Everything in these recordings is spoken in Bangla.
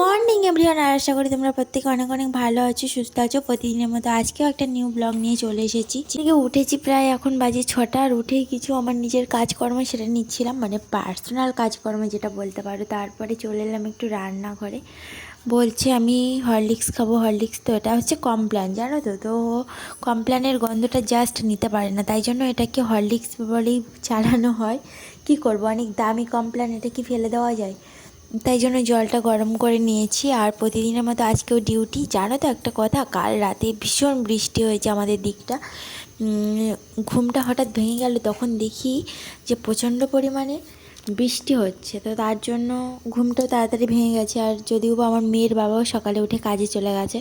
Morning, everyone. আর আশা করি তোমরা প্রত্যেকে অনেক অনেক ভালো আছো, সুস্থ আছো। প্রতিদিনের মতো আজকেও একটা নিউ ব্লগ নিয়ে চলে এসেছি। থেকে উঠেছি প্রায় এখন বাজে ছটা, আর উঠেই কিছু আমার নিজের কাজকর্ম সেটা নিচ্ছিলাম মানে পার্সোনাল কাজকর্ম যেটা বলতে পারো। তারপরে চলে এলাম একটু রান্নাঘরে। বলছে, আমি হরলিক্স খাব, হরলিক্স তো এটা হচ্ছে কমপ্ল্যান জানো তো? তো কমপ্ল্যানের গন্ধটা জাস্ট নিতে পারে না। তাই জন্য এটাকে হরলিক্স বলেই চালানো হয়। কি করব? অনেক দামি কমপ্ল্যান এটা কি ফেলে দেওয়া যায়? তাই জন্য জলটা গরম করে নিয়েছি। আর প্রতিদিনের মতো আজকেও ডিউটি। জানো তো একটা কথা, কাল রাতে ভীষণ বৃষ্টি হয়েছে আমাদের দিকটা। ঘুমটা হঠাৎ ভেঙে গেল, তখন দেখি যে প্রচণ্ড পরিমাণে বৃষ্টি হচ্ছে। তো তার জন্য ঘুমটাও তাড়াতাড়ি ভেঙে গেছে। আর যদিও বা আমার মেয়ের বাবাও সকালে উঠে কাজে চলে গেছে,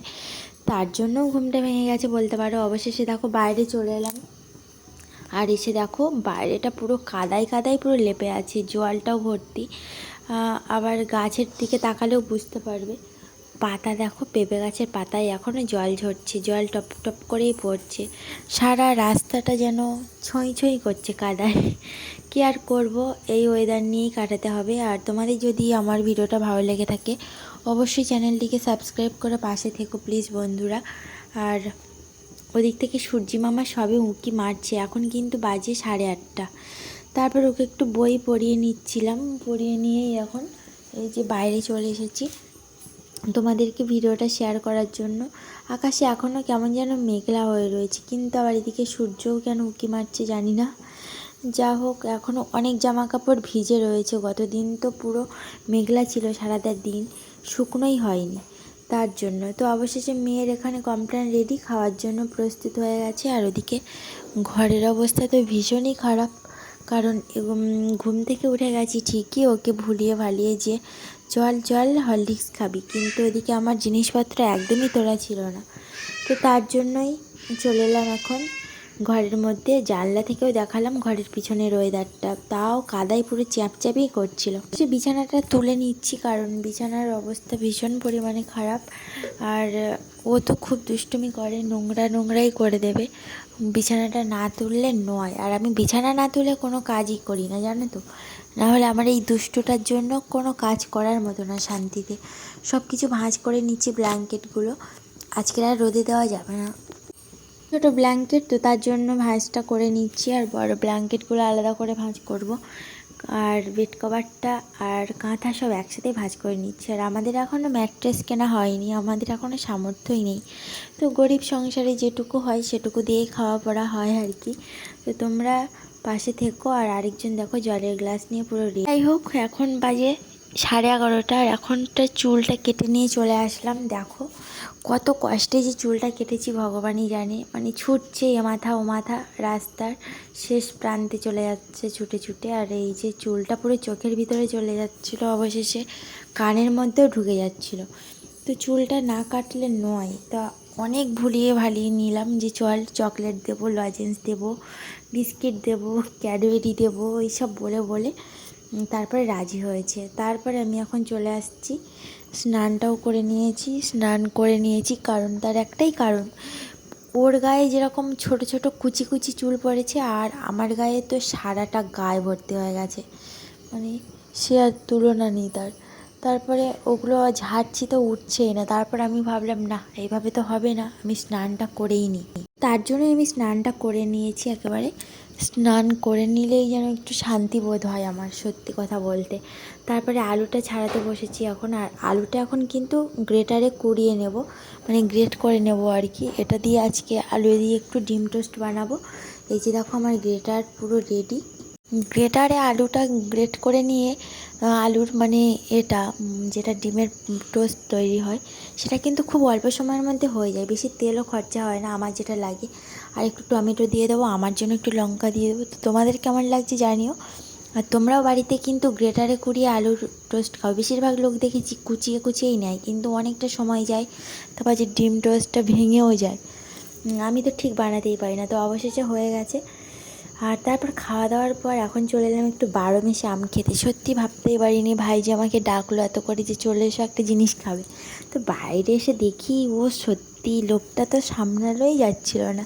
তার জন্যও ঘুমটা ভেঙে গেছে বলতে পারো। অবশেষে দেখো বাইরে চলে এলাম। আর এসে দেখো বাইরেটা পুরো কাদায় কাদায় পুরো লেপে আছে, জলটাও ভর্তি। আবার গাছের দিকে তাকালেও বুঝতে পারবে। পাতা দেখো, পেঁপে গাছের পাতায় এখনও জল ঝরছে, জল টপ টপ করেই পড়ছে। সারা রাস্তাটা যেন ছই ছই করছে কাদায়। কি আর করব? এই ওয়েদার নিয়েই কাটাতে হবে। আর তোমাদের যদি আমার ভিডিওটা ভালো লেগে থাকে, অবশ্যই চ্যানেলটিকে সাবস্ক্রাইব করে পাশে থেকো প্লিজ বন্ধুরা। আর ওদিক থেকে সূর্যি মামা সবে উঁকি মারছে, এখন কিন্তু বাজে সাড়ে আটটা। তারপর ওকে একটু বই পড়িয়ে নিচ্ছিলাম। পড়িয়ে নিয়েই এখন এই যে বাইরে চলে এসেছি। তোমাদেরকে ভিডিওটা শেয়ার করার জন্য। আকাশে এখনও কেমন যেন মেঘলা হয়ে রয়েছে, কিন্তু আবার এদিকে সূর্যও কেন উঁকি মারছে জানি না। যা হোক এখনও অনেক জামা কাপড় ভিজে রয়েছে। গত দিন তো পুরো মেঘলা ছিল সারাটা দিন, শুকনোই হয়নি তার জন্য। তো অবশেষে মেয়ের এখানে কমপ্লেন রেডি খাওয়ার জন্য প্রস্তুত হয়ে গেছে। আর ওদিকে ঘরের অবস্থা তো ভীষণই খারাপ। কারণ ঘুম থেকে উঠে গেছি ঠিকই ওকে ভুলিয়ে ভালিয়ে যে, চল চল, হরলিক্স খাবি। কিন্তু ওদিকে আমার জিনিসপত্র একদমই তোলা ছিল না। তো তার জন্যই চলে এলাম এখন ঘরের মধ্যে। জানলা থেকেও দেখালাম ঘরের পিছনে ওয়েদারটা। তাও কাদায় পুরো চ্যাপচ্যাপই করছিল। সে বিছানাটা তুলে নিচ্ছি কারণ বিছানার অবস্থা ভীষণ পরিমাণে খারাপ। আর ও তো খুব দুষ্টুমি করে, নোংরা, নোংরাই করে দেবে। বিছানাটা না তুললে নয়। আর আমি বিছানা না তুলে কোনো কাজই করি না, জানো তো? নাহলে আমার এই দুষ্টটার জন্য কোনো কাজ করার মতো না শান্তিতে। সব কিছু ভাঁজ করে নিচ্ছি ব্ল্যাঙ্কেটগুলো। আজকে আর রোদে দেওয়া যাবে না। ছোটো ব্ল্যাঙ্কেট তো তার জন্য ভাঁজটা করে নিচ্ছি, আর বড় ব্ল্যাঙ্কেটগুলো আলাদা করে ভাঁজ করব। আর বেড কভারটা আর কাঁথা সব একসাথে ভাজ করে নিচ্ছে। আর আমাদের এখনও ম্যাট্রেস কেনা হয়নি, আমাদের এখনও সামর্থ্যই নেই। তো গরিব সংসারে যেটুকু হয় সেটুকু দিয়ে খাওয়া পড়া হয় আর কি। তো তোমরা পাশে থেকো আর আরেকজন দেখো জলের গ্লাস নিয়ে পুরো যাই হোক, এখন বাজে সাড়ে এগারোটা আর এখনটা চুলটা কেটে নিয়ে চলে আসলাম, দেখো। কত কষ্টে যে চুলটা কেটেছি, ভগবানই জানে। মানে ছুটছে এ মাথা, ও মাথা, রাস্তার শেষ প্রান্তে চলে যাচ্ছে ছুটে ছুটে। আর এই যে চুলটা পুরো চোখের ভিতরে চলে যাচ্ছিল অবশেষে, কানের মধ্যেও ঢুকে যাচ্ছিল। তো চুলটা না কাটলে নয়, তা অনেক ভুলিয়ে ভালিয়ে নিলাম যে চল চকলেট দেবো, লজেন্স দেবো, বিস্কিট দেবো, ক্যাডবেরি দেবো, এইসব বলে বলে তারপরে রাজি হয়েছে। তারপরে আমি এখন চলে আসছি। স্নানটাও করে নিয়েছি। স্নান করে নিয়েছি কারণ, তার একটাই কারণ, ওর গায়ে যেরকম ছোট ছোট কুচি কুচি চুল পড়েছে আর আমার গায়ে তো সারাটা গায়ে ভর্তি হয়ে গেছে। মানে সে আর তুলনা নেই তার। তারপরে ওগুলো ঝাড়ছি তো উঠছেই না। তারপর আমি ভাবলাম, না, এইভাবে তো হবে না। আমি স্নানটা করেই নিই। তার জন্যই আমি স্নানটা করে নিয়েছি একেবারে। স্নান করে নিলেই যেন একটু শান্তি বোধ হয় আমার, সত্যি কথা বলতে। তারপরে আলুটা ছাড়াতে বসেছি এখন, আর আলুটা এখন কিন্তু গ্রেটারে কুড়িয়ে নেব মানে গ্রেট করে নেব আর কি। এটা দিয়ে আজকে আলু দিয়ে একটু ডিম টোস্ট বানাবো। এই যে দেখো আমার গ্রেটার পুরো রেডি। গ্রেটারে আলুটা গ্রেট করে নিয়ে আলুর মানে এটা যেটা ডিমের টোস্ট তৈরি হয়, সেটা কিন্তু খুব অল্প সময়ের মধ্যে হয়ে যায়। বেশি তেলও খরচা হয় না, আমার যেটা লাগে। আর একটু টমেটো দিয়ে দেবো, আমার জন্য একটু লঙ্কা দিয়ে দেবো। তো তোমাদের কেমন লাগছে জানিও। আর তোমরাও বাড়িতে কিন্তু গ্রেটারে কুড়িয়ে আলুর টোস্ট খাও। বেশিরভাগ লোক দেখেছি কুচিয়ে কুচিয়েই নেয়, কিন্তু অনেকটা সময় যায়, তারপর যে ডিম টোস্টটা ভেঙেও যায়। আমি তো ঠিক বানাতেই পারি না, তো অবশেষে হয়ে গেছে। আর তারপর খাওয়া দাওয়ার পর এখন চলে এলাম একটু বারো মেশে আম খেতে। সত্যি ভাবতেই পারিনি ভাই যে আমাকে ডাকলো এত করে যে চলে এসো একটা জিনিস খাবে। তো বাইরে এসে দেখি, ও সত্যি লোকটা তো সামলালোই যাচ্ছিল না।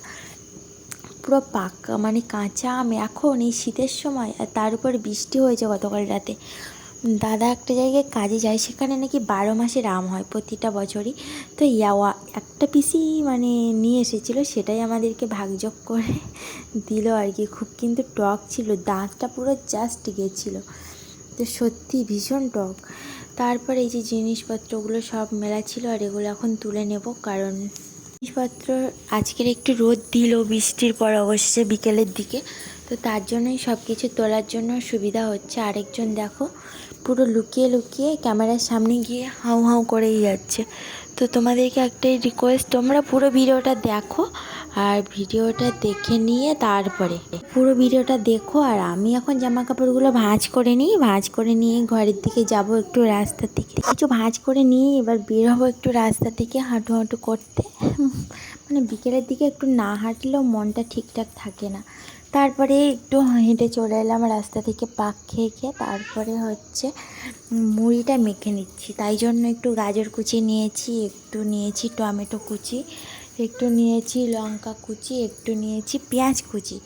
পুরো পাকা মানে কাঁচা আম। এখন এই শীতের সময় আর তার উপর বৃষ্টি হয়েছে গতকাল রাতে। দাদা একটা জায়গায় কাজে যায়, সেখানে নাকি বারো মাসের আম হয় প্রতিটা বছরই। তো ইয়াওয়া একটা পিসি মানে নিয়ে এসেছিল, সেটাই আমাদেরকে ভাগযোগ করে দিল আর কি। খুব কিন্তু টক ছিল, দাঁতটা পুরো জাস্ট গেছিল। তো সত্যি ভীষণ টক। তারপরে এই যে জিনিসপত্রগুলো সব মেলা ছিল আর এগুলো এখন তুলে নেব, কারণ জিনিসপত্র আজকের একটু রোদ দিল বৃষ্টির পর অবশ্যই বিকেলের দিকে। তো তার জন্যই সব কিছু তোলার জন্য সুবিধা হচ্ছে। আরেকজন দেখো পুরো লুকিয়ে লুকিয়ে ক্যামেরার সামনে গিয়ে হাউ হাউ করেই যাচ্ছে। তো তোমাদেরকে একটাই রিকোয়েস্ট তোমরা পুরো ভিডিওটা দেখো আর ভিডিওটা দেখে নিয়ে তারপরে পুরো ভিডিওটা দেখো আর আমি এখন জামা কাপড়গুলো ভাঁজ করে নিই, ভাঁজ করে নিয়ে ঘরের দিকে যাব একটু রাস্তার দিকে। কিছু ভাঁজ করে নিয়ে এবার বের হব একটু রাস্তা থেকে হাঁটু হাঁটু করতে। মানে বিকেলের দিকে একটু না হাঁটলেও মনটা ঠিকঠাক থাকে না। তারপরে একটু হেঁটে চলে এলাম রাস্তা থেকে পাক খেয়ে খেয়ে, তারপরে হচ্ছে মুড়িটা মেখে নিচ্ছি। তাই জন্য একটু গাজর কুচি নিয়েছি, একটু নিয়েছি টমেটো কুচি, একটু নিয়েছি লঙ্কা কুচি, একটু নিয়েছি পেঁয়াজ কুচি।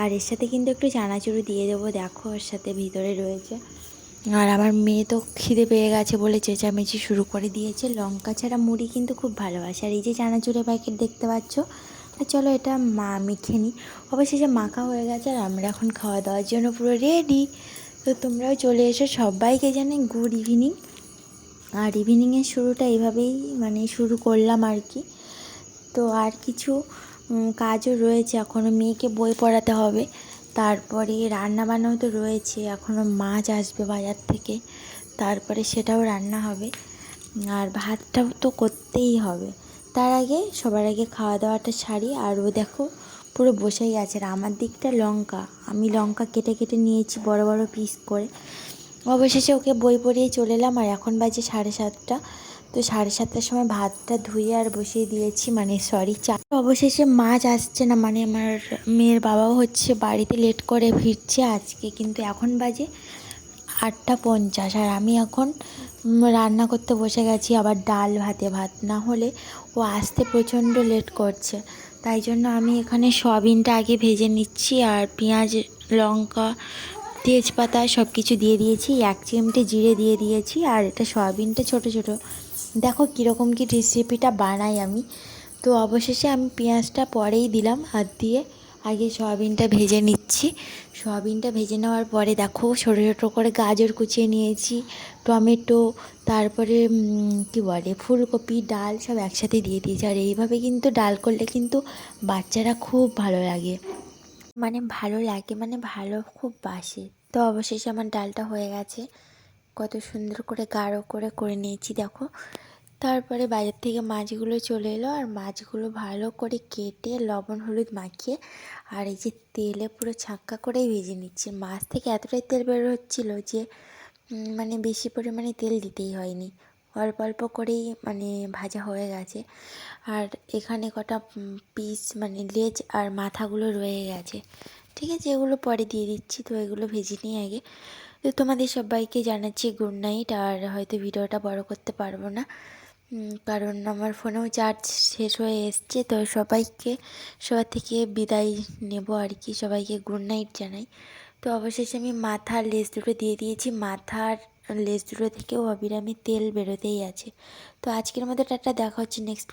আর এর সাথে কিন্তু একটু চানাচুর দিয়ে দেবো, দেখো ওর সাথে ভিতরে রয়েছে। আর আমার মেয়ে তো খিদে পেয়ে গেছে বলে চেঁচামেচি শুরু করে দিয়েছে। লঙ্কা ছাড়া মুড়ি কিন্তু খুব ভালোবাসে। আর এই যে চানাচুরের প্যাকেট দেখতে পাচ্ছ চলো এটা মা মেখে নিই। অবশেষে মাখা হয়ে গেছে আর আমরা এখন খাওয়া দাওয়ার জন্য পুরো রেডি তো তোমরাও চলে এসো সবাইকে জানাই গুড ইভিনিং আর ইভিনিংয়ের শুরুটা এইভাবেই মানে শুরু করলাম আর কি। তো আর কিছু কাজও রয়েছে। এখনও মেয়েকে বই পড়াতে হবে। তারপরে রান্না বান্নাও তো রয়েছে। এখনও মাছ আসবে বাজার থেকে। তারপরে সেটাও রান্না হবে। আর ভাতটাও তো করতেই হবে। তার আগে, সবার আগে খাওয়া দাওয়াটা সারি। আর ও দেখো, পুরো বসেই আছে। আর আমার দিকটা লঙ্কা। আমি লঙ্কা কেটে কেটে নিয়েছি বড় বড় পিস করে। অবশেষে ওকে বই পড়িয়ে চলে এলাম। আর এখন বাজে সাড়ে সাতটা। তো সাড়ে সাতটার সময় ভাতটা ধুয়ে আর বসিয়ে দিয়েছি। মানে সরি চা। অবশেষে মাছ আসছে না। মানে আমার মেয়ের বাবাও হচ্ছে বাড়িতে লেট করে ফিরছে আজকে। কিন্তু এখন বাজে আটটা পঞ্চাশ। আর আমি এখন রান্না করতে বসে গেছি আবার ডাল ভাতে ভাত। না হলে ও আসতে প্রচণ্ড লেট করছে। তাই জন্য আমি এখানে সয়াবিনটা আগে ভেজে নিচ্ছি আর পেঁয়াজ, লঙ্কা, তেজপাতা সব কিছু দিয়ে দিয়েছি। এক চিমটে জিরে দিয়ে দিয়েছি আর এটা সয়াবিনটা ছোট ছোট। দেখো কীরকম কী রেসিপিটা বানাই আমি। তো অবশেষে আমি পেঁয়াজটা পরেই দিলাম হাত দিয়ে। আগে সয়াবিনটা ভেজে নিচ্ছি। সয়াবিনটা ভেজে নেওয়ার পরে দেখো ছোটো ছোটো করে গাজর কুচিয়ে নিয়েছি, টমেটো, তারপরে কী বলে, ফুলকপি, ডাল সব একসাথে দিয়ে দিয়েছি। আর এইভাবে কিন্তু ডাল করলে কিন্তু বাচ্চারা খুব ভালো লাগে। মানে ভালো লাগে মানে ভালো খুব বাসে। তো অবশেষে আমার ডালটা হয়ে গেছে। কত সুন্দর করে গাঢ় করে করে নিয়েছি, দেখো। তারপরে বাজার থেকে মাছগুলো চলে এলো, আর মাছগুলো ভালো করে কেটে লবণ, হলুদ মাখিয়ে, আর এই যে তেলে পুরো ছাক্কা করেই ভেজে নিচ্ছে। মাছ থেকে এতটাই তেল বের হচ্ছিল যে মানে বেশি পরিমাণে তেল দিতেই হয়নি। অল্প অল্প করেই মানে ভাজা হয়ে গেছে। আর এখানে কটা পিস মানে লেজ আর মাথাগুলো রয়ে গেছে। ঠিক আছে, এগুলো পরে দিয়ে দিচ্ছি, তো এগুলো ভেজে নিই আগে। তো তোমাদের সবাইকে জানাচ্ছি গুড নাইট, আর হয়তো ভিডিওটা বড় করতে পারব না। কারণ আমার ফোনেও চার্জ শেষ হয়ে এসছে, তো সবাইকে, সবার থেকে বিদায় নেব আর কি, সবাইকে গুড নাইট জানাই। তো অবশেষে আমি মাথার লেস দুটো দিয়ে দিয়েছি, মাথার লেস দুটো থেকেও অবিরামে তেল বেরোতেই আছে। তো আজকের মতো টাটা, দেখা হচ্ছে নেক্সট